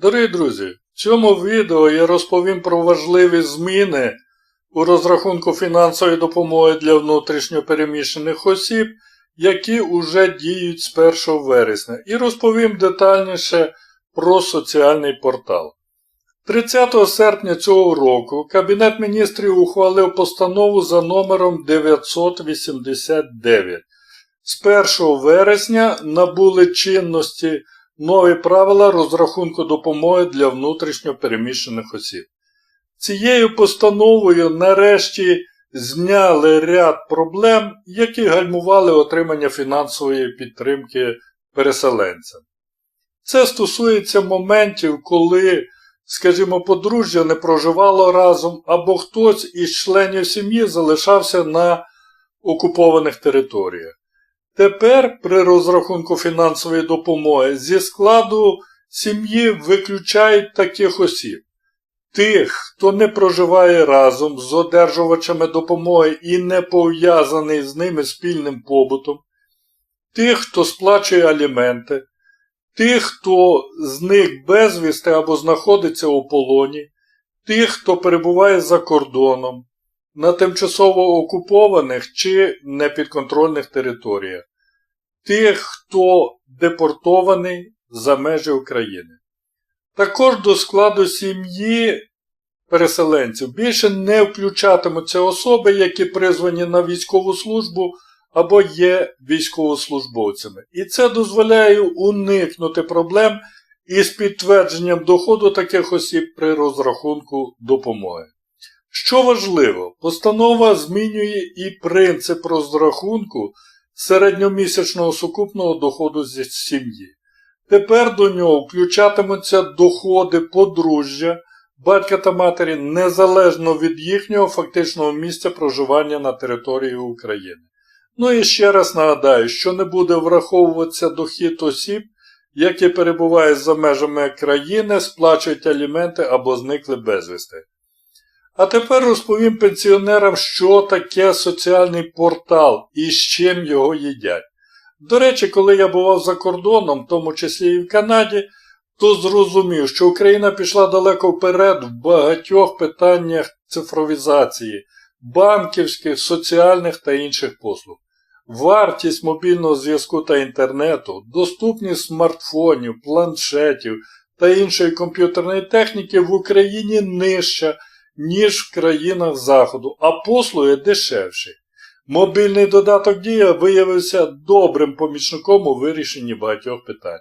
Дорогі друзі, в цьому відео я розповім про важливі зміни у розрахунку фінансової допомоги для внутрішньо переміщених осіб, які уже діють з 1 вересня, і розповім детальніше про соціальний портал. 30 серпня цього року Кабінет міністрів ухвалив постанову за номером 989. З 1 вересня набули чинності нові правила розрахунку допомоги для внутрішньо переміщених осіб. Цією постановою нарешті зняли ряд проблем, які гальмували отримання фінансової підтримки переселенцям. Це стосується моментів, коли, скажімо, подружжя не проживало разом або хтось із членів сім'ї залишався на окупованих територіях. Тепер при розрахунку фінансової допомоги зі складу сім'ї виключають таких осіб. Тих, хто не проживає разом з одержувачами допомоги і не пов'язаний з ними спільним побутом, тих, хто сплачує аліменти, тих, хто зник безвісти або знаходиться у полоні, тих, хто перебуває за кордоном, на тимчасово окупованих чи непідконтрольних територіях, тих, хто депортований за межі України. Також до складу сім'ї переселенців більше не включатимуться особи, які призвані на військову службу або є військовослужбовцями. І це дозволяє уникнути проблем із підтвердженням доходу таких осіб при розрахунку допомоги. Що важливо, постанова змінює і принцип розрахунку середньомісячного сукупного доходу зі сім'ї. Тепер до нього включатимуться доходи подружжя, батька та матері незалежно від їхнього фактичного місця проживання на території України. Ну і ще раз нагадаю, що не буде враховуватися дохід осіб, які перебувають за межами країни, сплачують аліменти або зникли безвісти. А тепер розповім пенсіонерам, що таке соціальний портал і з чим його їдять. До речі, коли я бував за кордоном, в тому числі і в Канаді, то зрозумів, що Україна пішла далеко вперед в багатьох питаннях цифровізації, банківських, соціальних та інших послуг. Вартість мобільного зв'язку та інтернету, доступність смартфонів, планшетів та іншої комп'ютерної техніки в Україні нижча, ніж в країнах Заходу, а послуги дешевші. Мобільний додаток Дія виявився добрим помічником у вирішенні багатьох питань.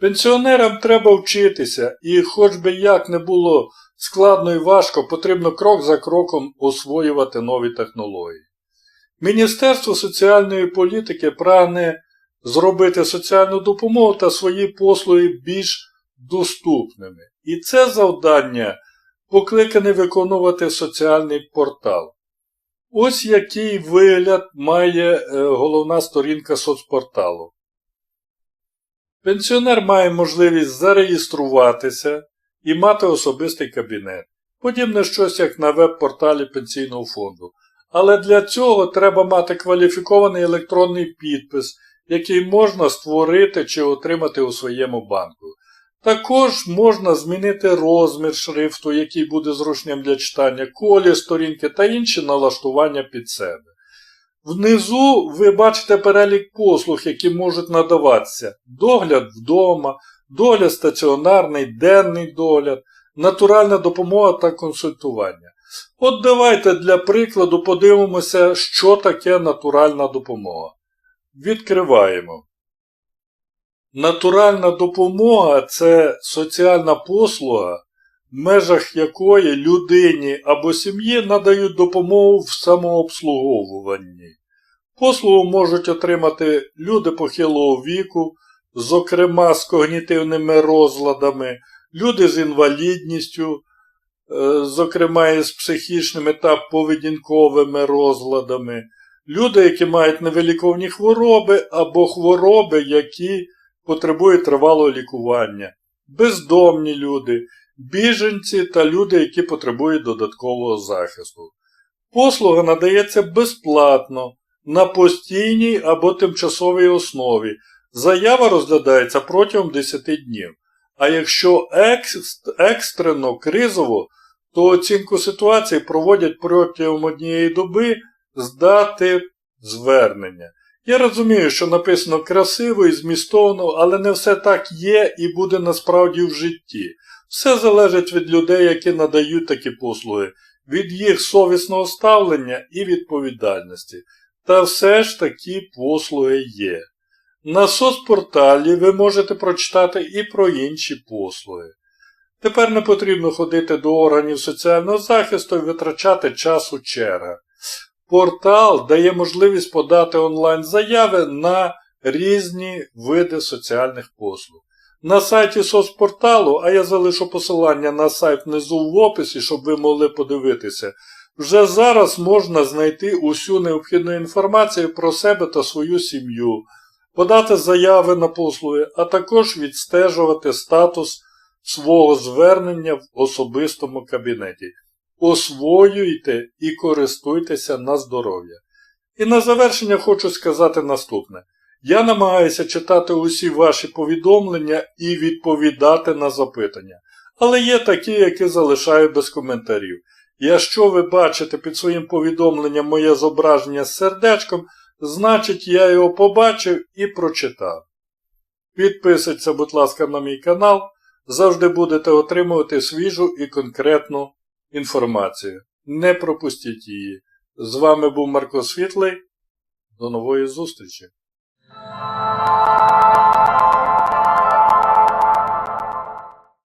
Пенсіонерам треба вчитися, і хоч би як не було складно і важко, потрібно крок за кроком освоювати нові технології. Міністерство соціальної політики прагне зробити соціальну допомогу та свої послуги більш доступними. І це завдання покликане виконувати соціальний портал. Ось який вигляд має е, головна сторінка соцпорталу. Пенсіонер має можливість зареєструватися і мати особистий кабінет. Подібне щось як на веб-порталі Пенсійного фонду. Але для цього треба мати кваліфікований електронний підпис, який можна створити чи отримати у своєму банку. Також можна змінити розмір шрифту, який буде зручним для читання, колір сторінки та інші налаштування під себе. Внизу ви бачите перелік послуг, які можуть надаватися: догляд вдома, догляд стаціонарний, денний догляд, натуральна допомога та консультування. От давайте для прикладу подивимося, що таке натуральна допомога. Відкриваємо. Натуральна допомога це соціальна послуга, в межах якої людині або сім'ї надають допомогу в самообслуговуванні. Послугу можуть отримати люди похилого віку, зокрема з когнітивними розладами, люди з інвалідністю, е, зокрема із психічними та поведінковими розладами, люди, які мають невиліковні хвороби або хвороби, які потребують тривалого лікування, бездомні люди, біженці та люди, які потребують додаткового захисту. Послуга надається безплатно, на постійній або тимчасовій основі. Заява розглядається протягом 10 днів. А якщо екстрено, кризово, то оцінку ситуації проводять протягом однієї доби з дати звернення. Я розумію, що написано красиво і змістовно, але не все так є і буде насправді в житті. Все залежить від людей, які надають такі послуги, від їх совісного ставлення і відповідальності. Та все ж такі послуги є. На соцпорталі ви можете прочитати і про інші послуги. Тепер не потрібно ходити до органів соціального захисту і витрачати час у чергах. Портал дає можливість подати онлайн-заяви на різні види соціальних послуг. На сайті соцпорталу, а я залишу посилання на сайт внизу в описі, щоб ви могли подивитися, вже зараз можна знайти усю необхідну інформацію про себе та свою сім'ю, подати заяви на послуги, а також відстежувати статус свого звернення в особистому кабінеті. Освоюйте і користуйтеся на здоров'я. І на завершення хочу сказати наступне. Я намагаюся читати усі ваші повідомлення і відповідати на запитання. Але є такі, які залишаю без коментарів. Якщо ви бачите під своїм повідомленням моє зображення з сердечком, значить я його побачив і прочитав. Підписуйтеся, будь ласка, на мій канал. Завжди будете отримувати свіжу і конкретну інформацію. Не пропустіть її. З вами був Марко Світлий. До нової зустрічі!